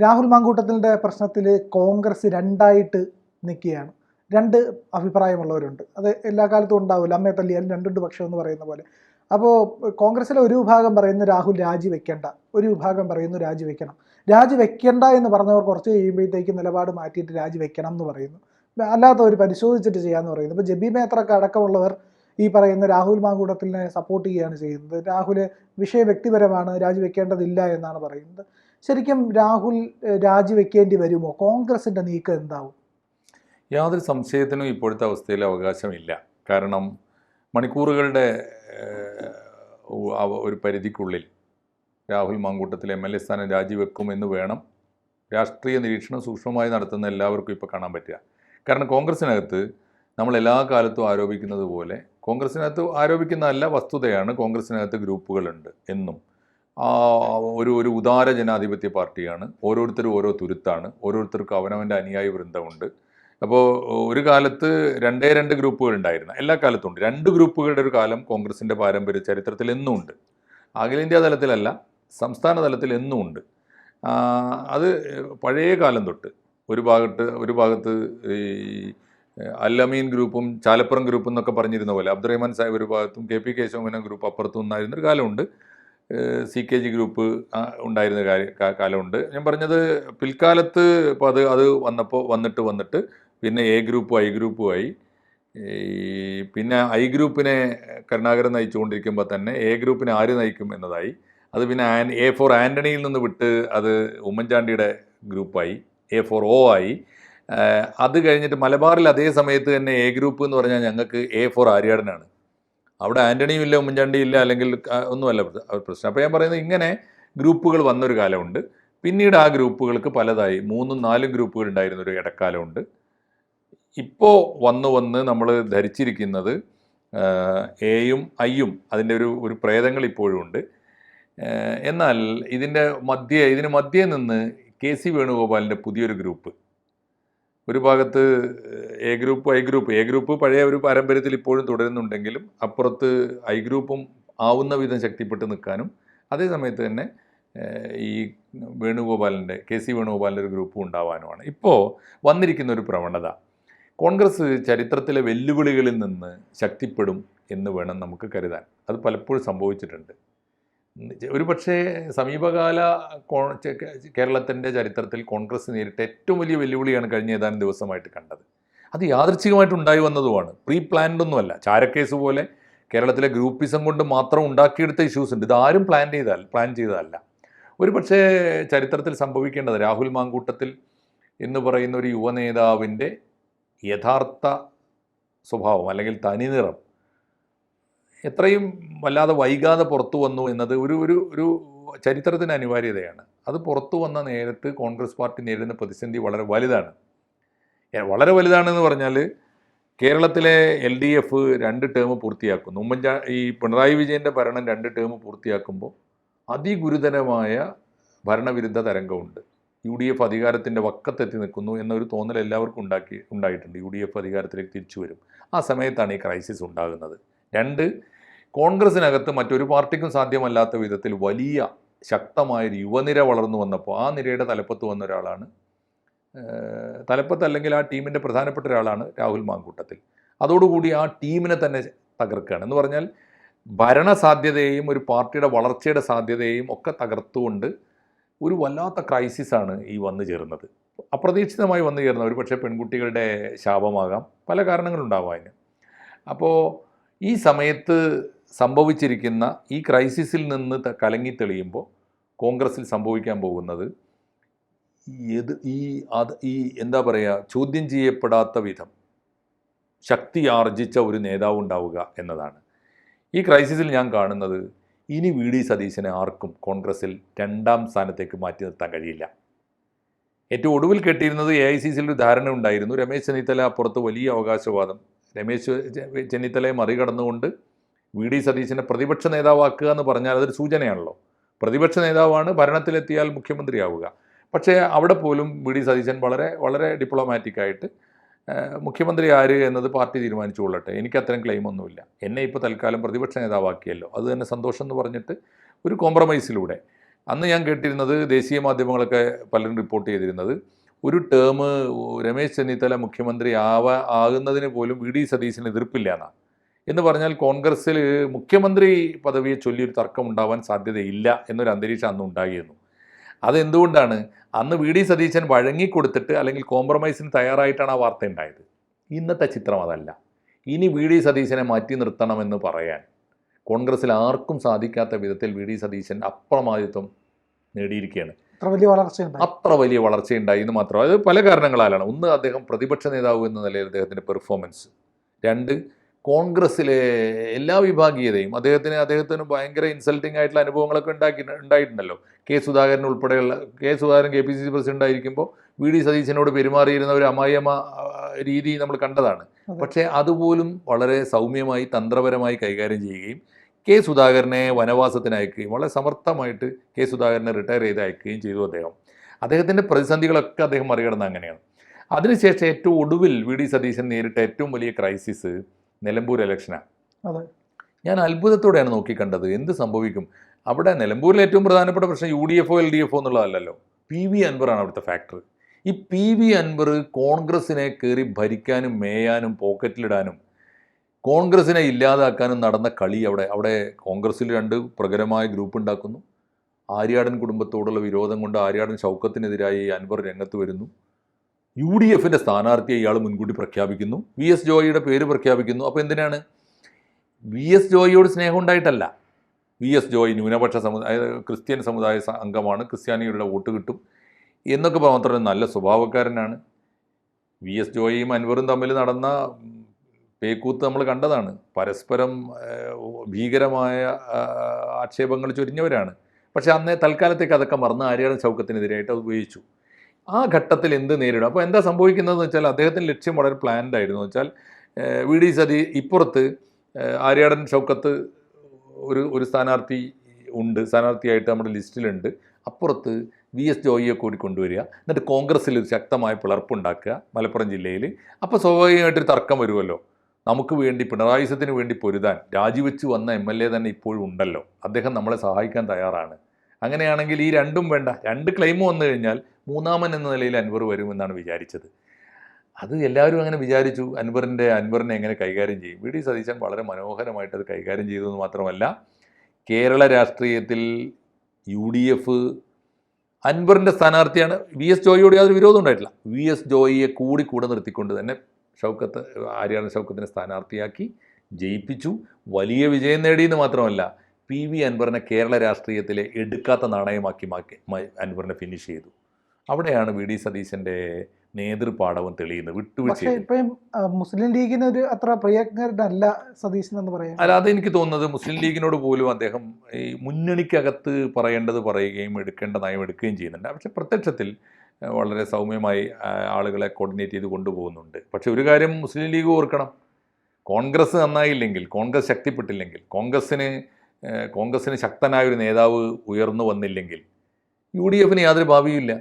രാഹുൽ മാങ്കൂട്ടത്തിന്റെ പ്രശ്നത്തിൽ കോൺഗ്രസ് രണ്ടായിട്ട് നിൽക്കുകയാണ്. രണ്ട് അഭിപ്രായമുള്ളവരുണ്ട്. അത് എല്ലാ കാലത്തും ഉണ്ടാവില്ല. അമ്മയെ തല്ലിയാലും രണ്ടുണ്ട് പക്ഷം എന്ന് പറയുന്ന പോലെ. അപ്പോൾ കോൺഗ്രസ്സിലെ ഒരു വിഭാഗം പറയുന്നു രാഹുൽ രാജിവെക്കേണ്ട. ഒരു വിഭാഗം പറയുന്നു രാജിവെക്കണം. രാജിവെക്കേണ്ട എന്ന് പറഞ്ഞവർ കുറച്ച് കഴിയുമ്പോഴത്തേക്ക് നിലപാട് മാറ്റിയിട്ട് രാജിവെക്കണം എന്ന് പറയുന്നു. അല്ലാത്തവർ പരിശോധിച്ചിട്ട് ചെയ്യാമെന്ന് പറയുന്നു. ഇപ്പോൾ ജബി മേത്രക്ക് അടക്കമുള്ളവർ ഈ പറയുന്ന രാഹുൽ മാങ്കൂടത്തിനെ സപ്പോർട്ട് ചെയ്യുകയാണ് ചെയ്യുന്നത്. രാഹുൽ വിഷയ വ്യക്തിപരമാണ് രാജിവെക്കേണ്ടതില്ല എന്നാണ് പറയുന്നത്. ശരിക്കും രാഹുൽ രാജിവെക്കേണ്ടി വരുമോ? കോൺഗ്രസിന്റെ നീക്കം എന്താവും? യാതൊരു സംശയത്തിനും ഇപ്പോഴത്തെ അവസ്ഥയിൽ അവകാശമില്ല. കാരണം മണിക്കൂറുകളുടെ ഒരു പരിധിക്കുള്ളിൽ Rahul Mankoottathil M L A സ്ഥാനം രാജിവെക്കുമെന്ന് വേണം രാഷ്ട്രീയ നിരീക്ഷണം സൂക്ഷ്മമായി നടത്തുന്ന എല്ലാവർക്കും ഇപ്പോൾ കാണാൻ പറ്റുക. കാരണം കോൺഗ്രസിനകത്ത് നമ്മൾ എല്ലാ കാലത്തും ആരോപിക്കുന്നത് പോലെ കോൺഗ്രസിനകത്ത് ആരോപിക്കുന്നതല്ല വസ്തുതയാണ് കോൺഗ്രസിനകത്ത് ഗ്രൂപ്പുകളുണ്ട് എന്നും. ഒരു ഒരു ഉദാര ജനാധിപത്യ പാർട്ടിയാണ്. ഓരോരുത്തരും ഓരോ തുരുത്താണ്. ഓരോരുത്തർക്കും അവനവന്റെ അനുയായി വൃന്ദമുണ്ട്. അപ്പോൾ ഒരു കാലത്ത് രണ്ടേ രണ്ട് ഗ്രൂപ്പുകൾ ഉണ്ടായിരുന്നു. എല്ലാ കാലത്തും ഉണ്ട്. രണ്ട് ഗ്രൂപ്പുകളുടെ ഒരു കാലം കോൺഗ്രസിന്റെ പാരമ്പര്യ ചരിത്രത്തിൽ എന്നും ഉണ്ട്. അഖിലേന്ത്യാ തലത്തിലല്ല സംസ്ഥാന തലത്തിൽ എന്നും ഉണ്ട്. അത് പഴയ കാലം തൊട്ട് ഒരു ഭാഗത്ത് ഒരു ഭാഗത്ത് ഈ അല്ലമീൻ ഗ്രൂപ്പും ചാലപ്പുറം ഗ്രൂപ്പും എന്നൊക്കെ പറഞ്ഞിരുന്ന പോലെ അബ്ദുറഹ്മാൻ സാഹിബ് ഒരു ഭാഗത്തും കെ പി കേശവമേനോൻ ഗ്രൂപ്പ് അപ്പുറത്തും ഒന്നായിരുന്നൊരു കാലമുണ്ട്. സി കെ ജി ഗ്രൂപ്പ് ഉണ്ടായിരുന്ന കാലമുണ്ട്. ഞാൻ പറഞ്ഞത് പിൽക്കാലത്ത് ഇപ്പോൾ അത് അത് വന്നപ്പോൾ വന്നിട്ട് വന്നിട്ട് പിന്നെ എ ഗ്രൂപ്പും ഐ ഗ്രൂപ്പുമായി. പിന്നെ ഐ ഗ്രൂപ്പിനെ കരുണാകരൻ നയിച്ചുകൊണ്ടിരിക്കുമ്പോൾ തന്നെ എ ഗ്രൂപ്പിനെ ആര് നയിക്കും എന്നതായി. അത് പിന്നെ ആൻ എ ഫോർ ആന്റണിയിൽ നിന്ന് വിട്ട് അത് ഉമ്മൻചാണ്ടിയുടെ ഗ്രൂപ്പായി എ ഫോർ ഒ ആയി. അത് കഴിഞ്ഞിട്ട് മലബാറിൽ അതേ സമയത്ത് തന്നെ എ ഗ്രൂപ്പ് എന്ന് പറഞ്ഞാൽ ഞങ്ങൾക്ക് എ ഫോർ ആര്യാടനാണ്. അവിടെ ആന്റണിയും ഇല്ല ഉമ്മൻചാണ്ടിയും ഇല്ല അല്ലെങ്കിൽ ഒന്നുമല്ല പ്രശ്നം അപ്പോൾ ഞാൻ പറയുന്നത് ഇങ്ങനെ ഗ്രൂപ്പുകൾ വന്നൊരു കാലമുണ്ട്. പിന്നീട് ആ ഗ്രൂപ്പുകൾക്ക് പലതായി മൂന്നും നാലും ഗ്രൂപ്പുകൾ ഉണ്ടായിരുന്ന ഒരു ഇടക്കാലമുണ്ട്. ഇപ്പോൾ വന്നു വന്ന് നമ്മൾ ധരിച്ചിരിക്കുന്നത് എയും ഐയും അതിന്റെ ഒരു ഒരു പ്രേതങ്ങൾ ഇപ്പോഴും ഉണ്ട്. എന്നാൽ ഇതിന്റെ മധ്യേ ഇതിന് മധ്യേ നിന്ന് കെ സി വേണുഗോപാലിന്റെ പുതിയൊരു ഗ്രൂപ്പ് ഒരു ഭാഗത്ത് A group I group. A group പഴയ ഒരു പാരമ്പര്യത്തിൽ ഇപ്പോഴും തുടരുന്നുണ്ടെങ്കിലും അപ്പുറത്ത് ഐ ഗ്രൂപ്പും ആവുന്ന വിധം ശക്തിപ്പെട്ട് നിൽക്കാനും അതേ സമയത്ത് തന്നെ ഈ വേണുഗോപാലിന്റെ കെ സി വേണുഗോപാലിന്റെ ഒരു ഗ്രൂപ്പും ഉണ്ടാവാനുമാണ്. ഇപ്പോൾ വന്നിരിക്കുന്ന ഒരു പ്രവണത കോൺഗ്രസ് ചരിത്രത്തിലെ വെല്ലുവിളികളിൽ നിന്ന് ശക്തിപ്പെടും എന്ന് വേണം നമുക്ക് കരുതാൻ. അത് പലപ്പോഴും സംഭവിച്ചിട്ടുണ്ട്. ഒരു പക്ഷേ സമീപകാല കേരളത്തിന്റെ ചരിത്രത്തിൽ കോൺഗ്രസ് നേരിട്ട ഏറ്റവും വലിയ വെല്ലുവിളിയാണ് കഴിഞ്ഞ ഏതാനും ദിവസമായിട്ട് കണ്ടത്. അത് യാദൃച്ഛികമായിട്ട് ഉണ്ടായി വന്നതുമാണ്. പ്രീ പ്ലാൻഡൊന്നുമല്ല ചാരക്കേസ് പോലെ കേരളത്തിലെ ഗ്രൂപ്പിസം കൊണ്ട് മാത്രം ഉണ്ടാക്കിയെടുത്ത ഇഷ്യൂസ് ഉണ്ട്. ഇതാരും പ്ലാൻ ചെയ്താൽ പ്ലാൻ ചെയ്തതല്ല. ഒരു പക്ഷേ ചരിത്രത്തിൽ സംഭവിക്കേണ്ടത് രാഹുൽ മാങ്കൂട്ടത്തിൽ എന്ന് പറയുന്ന ഒരു യുവ നേതാവിന്റെ യഥാർത്ഥ സ്വഭാവം അല്ലെങ്കിൽ തനിനിറം എത്രയും വല്ലാതെ വൈകാതെ പുറത്തു വന്നു എന്നത് ഒരു ഒരു ഒരു ചരിത്രത്തിന് അനിവാര്യതയാണ്. അത് പുറത്തു വന്ന നേരത്ത് കോൺഗ്രസ് പാർട്ടി നേരിടുന്ന പ്രതിസന്ധി വളരെ വലുതാണ്. വളരെ വലുതാണെന്ന് പറഞ്ഞാൽ കേരളത്തിലെ എൽ ഡി എഫ് രണ്ട് ടേം പൂർത്തിയാക്കുന്നു. ഉമ്മൻചാ ഈ പിണറായി വിജയന്റെ ഭരണം രണ്ട് ടേം പൂർത്തിയാക്കുമ്പോൾ അതിഗുരുതരമായ ഭരണവിരുദ്ധ തരംഗമുണ്ട്. യു ഡി എഫ് അധികാരത്തിന്റെ വക്കത്തെത്തി നിൽക്കുന്നു എന്നൊരു തോന്നൽ എല്ലാവർക്കും ഉണ്ടാക്കി ഉണ്ടായിട്ടുണ്ട്. യു ഡി എഫ് അധികാരത്തിലേക്ക് തിരിച്ചു വരും. ആ സമയത്താണ് ഈ ക്രൈസിസ് ഉണ്ടാകുന്നത്. രണ്ട് കോൺഗ്രസിനകത്ത് മറ്റൊരു പാർട്ടിക്കും സാധ്യമല്ലാത്ത വിധത്തിൽ വലിയ ശക്തമായൊരു യുവനിര വളർന്നു വന്നപ്പോൾ ആ നിരയുടെ തലപ്പത്ത് വന്ന ഒരാളാണ്. തലപ്പത്ത് അല്ലെങ്കിൽ ആ ടീമിന്റെ പ്രധാനപ്പെട്ട ഒരാളാണ് രാഹുൽ മാങ്കൂട്ടത്തിൽ. അതോടുകൂടി ആ ടീമിനെ തന്നെ തകർക്കുകയാണ്. എന്ന് പറഞ്ഞാൽ ഭരണ സാധ്യതയെയും ഒരു പാർട്ടിയുടെ വളർച്ചയുടെ സാധ്യതയെയും ഒക്കെ തകർത്തുകൊണ്ട് ഒരു വല്ലാത്ത ക്രൈസിസാണ് ഈ വന്നു ചേർന്നത് അപ്രതീക്ഷിതമായി വന്നു ചേർന്ന ഒരു പക്ഷേ പെൺകുട്ടികളുടെ ശാപമാകാം. പല കാരണങ്ങളുണ്ടാവാം അതിന്. അപ്പോൾ ഈ സമയത്ത് സംഭവിച്ചിരിക്കുന്ന ഈ ക്രൈസിസിൽ നിന്ന് കലങ്ങി തെളിയുമ്പോൾ കോൺഗ്രസ്സിൽ സംഭവിക്കാൻ പോകുന്നത് ഏത് ഈ അത് ഈ എന്താ പറയുക ചോദ്യം ചെയ്യപ്പെടാത്ത വിധം ശക്തി ആർജിച്ച ഒരു നേതാവ് ഉണ്ടാവുക എന്നതാണ്. ഈ ക്രൈസിസിൽ ഞാൻ കാണുന്നത് ഇനി വി ഡി സതീശനെ ആർക്കും കോൺഗ്രസിൽ രണ്ടാം സ്ഥാനത്തേക്ക് മാറ്റി നിർത്താൻ കഴിയില്ല. ഏറ്റവും ഒടുവിൽ കെട്ടിയിരുന്നത് എ ഐ സി സിയിൽ ഒരു ധാരണ ഉണ്ടായിരുന്നു. രമേശ് ചെന്നിത്തല അപ്പുറത്ത് വലിയ അവകാശവാദം രമേശ് ചെന്നിത്തലയെ മറികടന്നുകൊണ്ട് വി ഡി സതീശനെ പ്രതിപക്ഷ നേതാവാക്കുക എന്ന് പറഞ്ഞാൽ അതൊരു സൂചനയാണല്ലോ. പ്രതിപക്ഷ നേതാവാണ് ഭരണത്തിലെത്തിയാൽ മുഖ്യമന്ത്രിയാവുക. പക്ഷേ അവിടെ പോലും വി ഡി സതീശൻ വളരെ വളരെ ഡിപ്ലോമാറ്റിക്കായിട്ട് മുഖ്യമന്ത്രി ആര് എന്നത് പാർട്ടി തീരുമാനിച്ചു കൊള്ളട്ടെ എനിക്ക് അത്തരം ക്ലെയിം ഒന്നുമില്ല. എന്നെ ഇപ്പോൾ തൽക്കാലം പ്രതിപക്ഷ നേതാവാക്കിയല്ലോ. അത് തന്നെ സന്തോഷം എന്ന് പറഞ്ഞിട്ട് ഒരു കോംപ്രമൈസിലൂടെ അന്ന് ഞാൻ കേട്ടിരുന്നത് ദേശീയ മാധ്യമങ്ങളൊക്കെ പലരും റിപ്പോർട്ട് ചെയ്തിരുന്നത് ഒരു ടേം രമേശ് ചെന്നിത്തല മുഖ്യമന്ത്രി ആവാ ആകുന്നതിന് പോലും വി ഡി സതീശന് എതിർപ്പില്ല എന്നാണ്. എന്ന് പറഞ്ഞാൽ കോൺഗ്രസ്സിൽ മുഖ്യമന്ത്രി പദവിയെ ചൊല്ലിയൊരു തർക്കം ഉണ്ടാവാൻ സാധ്യതയില്ല എന്നൊരു അന്തരീക്ഷം അന്ന് ഉണ്ടായിരുന്നു. അതെന്തുകൊണ്ടാണ്? അന്ന് വി. ഡി. സതീശൻ വഴങ്ങിക്കൊടുത്തിട്ട് അല്ലെങ്കിൽ കോംപ്രമൈസിന് തയ്യാറായിട്ടാണ് ആ വാർത്ത ഉണ്ടായത്. ഇന്നത്തെ ചിത്രം അതല്ല. ഇനി വി. ഡി. സതീശനെ മാറ്റി നിർത്തണമെന്ന് പറയാൻ കോൺഗ്രസ്സിൽ ആർക്കും സാധിക്കാത്ത വിധത്തിൽ വി. ഡി. സതീശൻ അപ്രമാദിത്വം നേടിയിരിക്കുകയാണ്. അത്ര വലിയ വളർച്ചയുണ്ടായി. അത്ര വലിയ വളർച്ചയുണ്ടായി എന്ന് മാത്രം. അത് പല കാരണങ്ങളാലാണ്. ഒന്ന് അദ്ദേഹം പ്രതിപക്ഷ നേതാവ് എന്ന നിലയിൽ അദ്ദേഹത്തിന്റെ പെർഫോമൻസ് രണ്ട് കോൺഗ്രസ്സിലെ എല്ലാ വിഭാഗീയതയും അദ്ദേഹത്തിന് അദ്ദേഹത്തിന് ഭയങ്കര ഇൻസൾട്ടിംഗ് ആയിട്ടുള്ള അനുഭവങ്ങളൊക്കെ ഉണ്ടാക്കി ഉണ്ടായിട്ടുണ്ടല്ലോ. കെ സുധാകരൻ ഉൾപ്പെടെയുള്ള K Sudhakaran K P C C president ആയിരിക്കുമ്പോൾ വി ഡി സതീശനോട് പെരുമാറിയിരുന്ന ഒരു അമായമ രീതി നമ്മൾ കണ്ടതാണ്. പക്ഷേ അതുപോലും വളരെ സൗമ്യമായി തന്ത്രപരമായി കൈകാര്യം ചെയ്യുകയും കെ സുധാകരനെ വനവാസത്തിന് അയക്കുകയും വളരെ സമർത്ഥമായിട്ട് കെ സുധാകരനെ റിട്ടയർ ചെയ്ത് അയക്കുകയും ചെയ്തു അദ്ദേഹം. അദ്ദേഹത്തിന്റെ പ്രതിസന്ധികളൊക്കെ അദ്ദേഹം മറികടന്ന അങ്ങനെയാണ്. അതിനുശേഷം ഏറ്റവും ഒടുവിൽ വി ഡി സതീശൻ നേരിട്ട ഏറ്റവും വലിയ ക്രൈസിസ് നിലമ്പൂർ ഇലക്ഷനാണ് അതെ. ഞാൻ അത്ഭുതത്തോടെയാണ് നോക്കിക്കണ്ടത്. എന്ത് സംഭവിക്കും? അവിടെ നിലമ്പൂരിൽ ഏറ്റവും പ്രധാനപ്പെട്ട പ്രശ്നം യു ഡി എഫ് ഒ എൽ ഡി എഫ് ഒ എന്നുള്ളതല്ലല്ലോ. പി വി അൻവറാണ് അവിടുത്തെ ഫാക്ടർ ഈ പി വി അൻവർ കോൺഗ്രസിനെ കയറി ഭരിക്കാനും മേയാനും പോക്കറ്റിലിടാനും കോൺഗ്രസിനെ ഇല്ലാതാക്കാനും നടന്ന കളി അവിടെ അവിടെ കോൺഗ്രസ്സിൽ രണ്ട് പ്രകരമായ ഗ്രൂപ്പ് ഉണ്ടാക്കുന്നു. ആര്യാടൻ കുടുംബത്തോടുള്ള വിരോധം കൊണ്ട് ആര്യാടൻ ഷൗക്കത്തിനെതിരായി അൻവർ രംഗത്ത് വരുന്നു. യു ഡി എഫിന്റെ സ്ഥാനാർത്ഥിയെ ഇയാൾ മുൻകൂട്ടി പ്രഖ്യാപിക്കുന്നു. വി എസ് ജോയിയുടെ പേര് പ്രഖ്യാപിക്കുന്നു. അപ്പോൾ എന്തിനാണ്? വി എസ് ജോയിയോട് സ്നേഹം ഉണ്ടായിട്ടല്ല. വി എസ് ജോയ് ന്യൂനപക്ഷ സമുദായ ക്രിസ്ത്യൻ സമുദായ അംഗമാണ്. ക്രിസ്ത്യാനികളുടെ വോട്ട് കിട്ടും. എന്നൊക്കെ മാത്രമല്ല നല്ല സ്വഭാവക്കാരനാണ്. വി എസ് ജോയിയും അൻവറും തമ്മിൽ നടന്ന പേക്കൂത്ത് നമ്മൾ കണ്ടതാണ്. പരസ്പരം ഭീകരമായ ആക്ഷേപങ്ങൾ ചൊരിഞ്ഞവരാണ്. പക്ഷേ അന്നേ തൽക്കാലത്തേക്ക് അതൊക്കെ മറന്ന് ആര്യാടൻ ചൗക്കത്തിനെതിരായിട്ട് അത് ഉപയോഗിച്ചു. ആ ഘട്ടത്തിൽ എന്ത് നേരിടും? അപ്പോൾ എന്താ സംഭവിക്കുന്നതെന്ന് വെച്ചാൽ അദ്ദേഹത്തിന്റെ ലക്ഷ്യം വളരെ പ്ലാൻഡ് ആയിരുന്നു. വെച്ചാൽ വി ഡി സതി ഇപ്പുറത്ത് ആര്യാടൻ ഷൗക്കത്ത് ഒരു ഒരു സ്ഥാനാർത്ഥി ഉണ്ട്. സ്ഥാനാർത്ഥിയായിട്ട് നമ്മുടെ ലിസ്റ്റിലുണ്ട്. അപ്പുറത്ത് വി എസ് ജോയിയെ കൂടി കൊണ്ടുവരിക. എന്നിട്ട് കോൺഗ്രസ്സിൽ ഒരു ശക്തമായ പിളർപ്പുണ്ടാക്കുക മലപ്പുറം ജില്ലയിൽ. അപ്പോൾ സ്വാഭാവികമായിട്ടൊരു തർക്കം വരുമല്ലോ. നമുക്ക് വേണ്ടി പിണറായി സത്തിന് വേണ്ടി പൊരുതാൻ രാജിവെച്ച് വന്ന എം എൽ എ തന്നെ ഇപ്പോഴും ഉണ്ടല്ലോ. അദ്ദേഹം നമ്മളെ സഹായിക്കാൻ തയ്യാറാണ്. അങ്ങനെയാണെങ്കിൽ ഈ രണ്ടും വേണ്ട. രണ്ട് ക്ലെയിം വന്നു കഴിഞ്ഞാൽ മൂന്നാമൻ എന്ന നിലയിൽ അൻവർ വരുമെന്നാണ് വിചാരിച്ചത്. അത് എല്ലാവരും അങ്ങനെ വിചാരിച്ചു. അൻവറിന്റെ അൻവറിനെ എങ്ങനെ കൈകാര്യം ചെയ്യും? വി ഡി സതീശൻ വളരെ മനോഹരമായിട്ട് അത് കൈകാര്യം ചെയ്തു എന്ന് മാത്രമല്ല കേരള രാഷ്ട്രീയത്തിൽ യു ഡി എഫ് അൻവറിന്റെ സ്ഥാനാർത്ഥിയാണ്. വി എസ് ജോയിയോട് യാതൊരു വിരോധം ഉണ്ടായിട്ടില്ല. വി എസ് ജോയിയെ കൂടി കൂടെ നിർത്തിക്കൊണ്ട് തന്നെ ഷൗക്കത്ത് ആര്യാണ ഷൗക്കത്തിനെ സ്ഥാനാർത്ഥിയാക്കി ജയിപ്പിച്ചു. വലിയ വിജയം നേടിയെന്ന് മാത്രമല്ല പി വി അൻവറിനെ കേരള രാഷ്ട്രീയത്തിലെ എടുക്കാത്ത നാണയമാക്കി മാക്കി അൻവറിനെ ഫിനിഷ് ചെയ്തു. അവിടെയാണ് വി ഡി സതീശന്റെ നേതൃപാഠവും തെളിയുന്നത്. വിട്ടുവീഴ്ച. ഇപ്പം മുസ്ലിം ലീഗിന് ഒരു അത്ര പ്രിയങ്കരനല്ല സതീശൻ എന്ന് പറയാം അല്ലാതെ എനിക്ക് തോന്നുന്നത് മുസ്ലിം ലീഗിനോട് പോലും അദ്ദേഹം ഈ മുന്നണിക്കകത്ത് പറയേണ്ടത് പറയുകയും എടുക്കേണ്ട നയം എടുക്കുകയും ചെയ്യുന്നുണ്ട്. പക്ഷെ പ്രത്യക്ഷത്തിൽ വളരെ സൗമ്യമായി ആളുകളെ കോർഡിനേറ്റ് ചെയ്ത് കൊണ്ടുപോകുന്നുണ്ട്. പക്ഷെ ഒരു കാര്യം മുസ്ലിം ലീഗ് ഓർക്കണം. കോൺഗ്രസ് നന്നായില്ലെങ്കിൽ കോൺഗ്രസ് ശക്തിപ്പെട്ടില്ലെങ്കിൽ കോൺഗ്രസ്സിന് കോൺഗ്രസ്സിന് ശക്തനായ ഒരു നേതാവ് ഉയർന്നു വന്നില്ലെങ്കിൽ യു ഡി എഫിന് യാതൊരു ഭാവിയുമില്ല.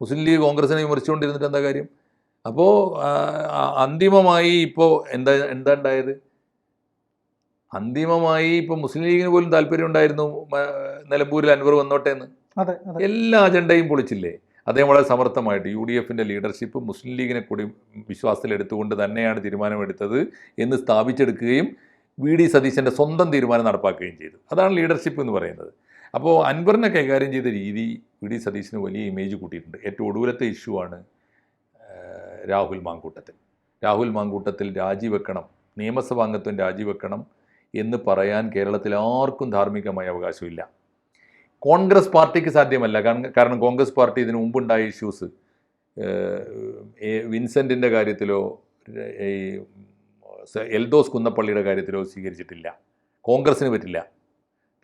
മുസ്ലിം ലീഗ് കോൺഗ്രസിനെ വിമർശിച്ചുകൊണ്ടിരുന്നിട്ട് എന്താ കാര്യം? അപ്പോൾ അന്തിമമായി ഇപ്പോൾ എന്താ എന്താ ഉണ്ടായത്? അന്തിമമായി ഇപ്പോൾ മുസ്ലിം ലീഗിന് പോലും താല്പര്യം ഉണ്ടായിരുന്നു നിലമ്പൂരിൽ അൻവർ വന്നോട്ടെ എന്ന്. എല്ലാ അജണ്ടയും പൊളിച്ചില്ലേ? അദ്ദേഹം വളരെ സമർത്ഥമായിട്ട് യു ഡി എഫിന്റെ ലീഡർഷിപ്പ് മുസ്ലിം ലീഗിനെ കൂടി വിശ്വാസത്തിലെടുത്തുകൊണ്ട് തന്നെയാണ് തീരുമാനമെടുത്തത് എന്ന് സ്ഥാപിച്ചെടുക്കുകയും വി ഡി സതീശന്റെ സ്വന്തം തീരുമാനം നടപ്പാക്കുകയും ചെയ്തു. അതാണ് ലീഡർഷിപ്പ് എന്ന് പറയുന്നത്. അപ്പോൾ അൻവറിനെ കൈകാര്യം ചെയ്ത രീതി വി ഡി സതീശന് വലിയ ഇമേജ് കൂട്ടിയിട്ടുണ്ട്. ഏറ്റവും ഒടുവിലത്തെ ഇഷ്യൂ ആണ് രാഹുൽ മാങ്കൂട്ടത്തിൽ. രാഹുൽ മാങ്കൂട്ടത്തിൽ രാജിവെക്കണം നിയമസഭാംഗത്വം രാജിവെക്കണം എന്ന് പറയാൻ കേരളത്തിൽ ആർക്കും ധാർമ്മികമായ അവകാശമില്ല. കോൺഗ്രസ് പാർട്ടിക്ക് സാധ്യമല്ല. കാരണം കാരണം കോൺഗ്രസ് പാർട്ടി ഇതിനു മുമ്പുണ്ടായ ഇഷ്യൂസ് വിൻസെന്റിന്റെ കാര്യത്തിലോ ഈ എൽദോസ് കുന്നപ്പള്ളിയുടെ കാര്യത്തിലോ സ്വീകരിച്ചിട്ടില്ല. കോൺഗ്രസ്സിന് പറ്റില്ല.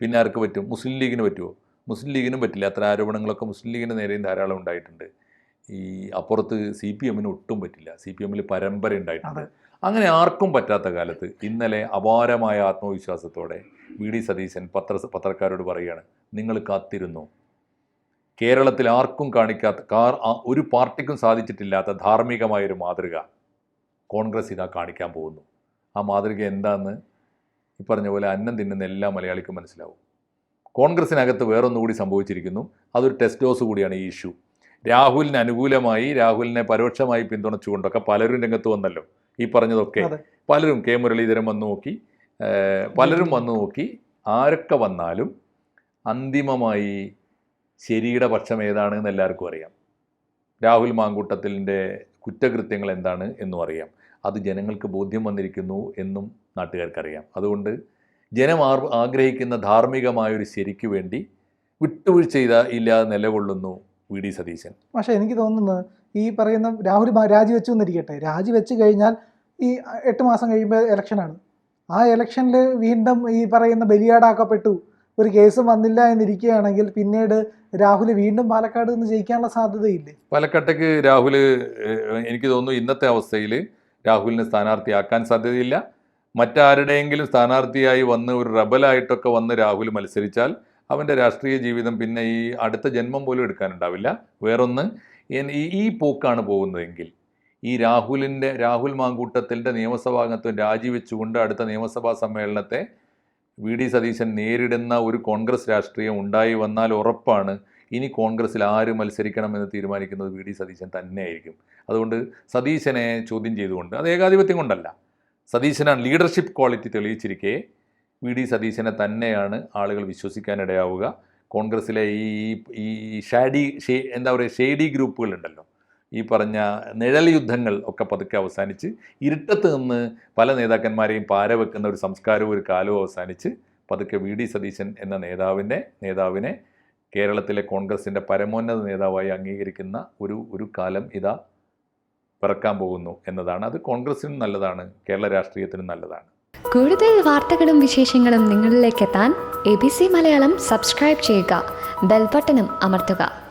പിന്നെ ആർക്ക് പറ്റും? മുസ്ലിം ലീഗിന് പറ്റുമോ മുസ്ലിം ലീഗിനും പറ്റില്ല. അത്ര ആരോപണങ്ങളൊക്കെ മുസ്ലിം ലീഗിന്റെ നേരെയും ധാരാളം ഉണ്ടായിട്ടുണ്ട്. ഈ അപ്പുറത്ത് സി പി എമ്മിന് ഒട്ടും പറ്റില്ല. സി പി എമ്മിൽ പരമ്പര ഉണ്ടായിട്ടുണ്ട്. അങ്ങനെ ആർക്കും പറ്റാത്ത കാലത്ത് ഇന്നലെ അപാരമായ ആത്മവിശ്വാസത്തോടെ വി ഡി സതീശൻ പത്ര പത്രക്കാരോട് പറയുകയാണ് നിങ്ങൾ കാത്തിരുന്നു. കേരളത്തിൽ ആർക്കും കാണിക്കാത്ത കാർ ഒരു പാർട്ടിക്കും സാധിച്ചിട്ടില്ലാത്ത ധാർമ്മികമായൊരു മാതൃക കോൺഗ്രസ് ഇതാ കാണിക്കാൻ പോകുന്നു. ആ മാതൃക എന്താന്ന് ഈ പറഞ്ഞ പോലെ അന്നം തിന്നുന്ന എല്ലാ മലയാളിക്കും മനസ്സിലാവും. കോൺഗ്രസിനകത്ത് വേറൊന്നുകൂടി സംഭവിച്ചിരിക്കുന്നു. അതൊരു ടെസ്റ്റ് ഡോസ് കൂടിയാണ് ഈ ഇഷ്യൂ രാഹുലിന് അനുകൂലമായി രാഹുലിനെ പരോക്ഷമായി പിന്തുണച്ചുകൊണ്ടൊക്കെ പലരും രംഗത്ത് വന്നല്ലോ. ഈ പറഞ്ഞതൊക്കെ. പലരും കെ മുരളീധരൻ വന്നു നോക്കി. പലരും വന്നു നോക്കി. ആരൊക്കെ വന്നാലും അന്തിമമായി ശരിയുടെ പക്ഷം ഏതാണ് എന്ന് എല്ലാവർക്കും അറിയാം. രാഹുൽ മാങ്കൂട്ടത്തിന്റെ കുറ്റകൃത്യങ്ങൾ എന്താണ് എന്നും അറിയാം. അത് ജനങ്ങൾക്ക് ബോധ്യം വന്നിരിക്കുന്നു എന്നും നാട്ടുകാർക്കറിയാം. അതുകൊണ്ട് ജനം ആർ ആഗ്രഹിക്കുന്ന ധാർമ്മികമായൊരു ശരിക്ക് വേണ്ടി വിട്ടുവീഴ്ച ചെയ്ത ഇല്ലാതെ നിലകൊള്ളുന്നു വി ഡി സതീശൻ. പക്ഷേ എനിക്ക് തോന്നുന്നത് ഈ പറയുന്ന രാഹുൽ രാജിവെച്ചു എന്നിരിക്കട്ടെ. രാജിവെച്ച് കഴിഞ്ഞാൽ ഈ എട്ട് മാസം കഴിയുമ്പോൾ ഇലക്ഷനാണ്. ആ ഇലക്ഷനിൽ വീണ്ടും ഈ പറയുന്ന ബലിയാടാക്കപ്പെട്ടു. ഒരു കേസും വന്നില്ല എന്നിരിക്കുകയാണെങ്കിൽ പിന്നീട് രാഹുൽ വീണ്ടും പാലക്കാട് നിന്ന് ജയിക്കാനുള്ള സാധ്യതയില്ലേ? പാലക്കാട്ടേക്ക് രാഹുൽ എനിക്ക് തോന്നുന്നു ഇന്നത്തെ അവസ്ഥയിൽ രാഹുലിനെ സ്ഥാനാർത്ഥിയാക്കാൻ സാധ്യതയില്ല. മറ്റാരുടെയെങ്കിലും സ്ഥാനാർത്ഥിയായി വന്ന് ഒരു റബലായിട്ടൊക്കെ വന്ന് രാഹുൽ മത്സരിച്ചാൽ അവന്റെ രാഷ്ട്രീയ ജീവിതം പിന്നെ ഈ അടുത്ത ജന്മം പോലും എടുക്കാനുണ്ടാവില്ല. വേറൊന്ന് ഈ പോക്കാണ് പോകുന്നതെങ്കിൽ ഈ രാഹുലിന്റെ രാഹുൽ മാങ്കൂട്ടത്തിന്റെ നിയമസഭാംഗത്വം രാജിവെച്ചുകൊണ്ട് അടുത്ത നിയമസഭാ സമ്മേളനത്തെ വി. ഡി. സതീശൻ നേരിടുന്ന ഒരു കോൺഗ്രസ് രാഷ്ട്രീയം ഉണ്ടായി വന്നാൽ ഉറപ്പാണ് ഇനി കോൺഗ്രസ്സിൽ ആര് മത്സരിക്കണമെന്ന് തീരുമാനിക്കുന്നത് വി. ഡി. സതീശൻ തന്നെയായിരിക്കും. അതുകൊണ്ട് സതീശനെ ചോദ്യം ചെയ്തുകൊണ്ട് അത് ഏകാധിപത്യം കൊണ്ടല്ല. സതീശനാണ് ലീഡർഷിപ്പ് ക്വാളിറ്റി തെളിയിച്ചിരിക്കെ. വി ഡി സതീശനെ തന്നെയാണ് ആളുകൾ വിശ്വസിക്കാനിടയാവുക. കോൺഗ്രസ്സിലെ ഈ ഈ ഷാഡി ഷേ എന്താ പറയുക ഷേഡി ഗ്രൂപ്പുകളുണ്ടല്ലോ. ഈ പറഞ്ഞ നിഴൽ യുദ്ധങ്ങൾ ഒക്കെ പതുക്കെ അവസാനിച്ച് ഇരുട്ടത്ത് നിന്ന് പല നേതാക്കന്മാരെയും പാരവെക്കുന്ന ഒരു സംസ്കാരവും ഒരു കാലവും അവസാനിച്ച് പതുക്കെ വി ഡി സതീശൻ എന്ന നേതാവിന്റെ നേതാവിനെ കേരളത്തിലെ കോൺഗ്രസിന്റെ പരമോന്നത നേതാവായി അംഗീകരിക്കുന്ന ഒരു ഒരു കാലം ഇതാ. പിറക്കാൻ പോകുന്നു എന്നതാണ്. അത് കോൺഗ്രസിനും നല്ലതാണ് കേരള രാഷ്ട്രീയത്തിനും നല്ലതാണ്. കൂടുതൽ വാർത്തകളും വിശേഷങ്ങളും നിങ്ങളിലേക്ക് എത്താൻ A B C Malayalam subscribe ചെയ്യുക ബെൽബട്ടനും അമർത്തുക.